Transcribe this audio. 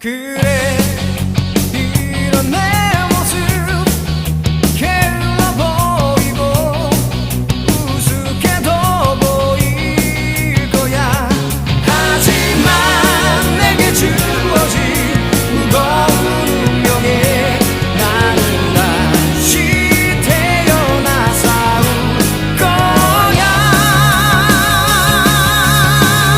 그래.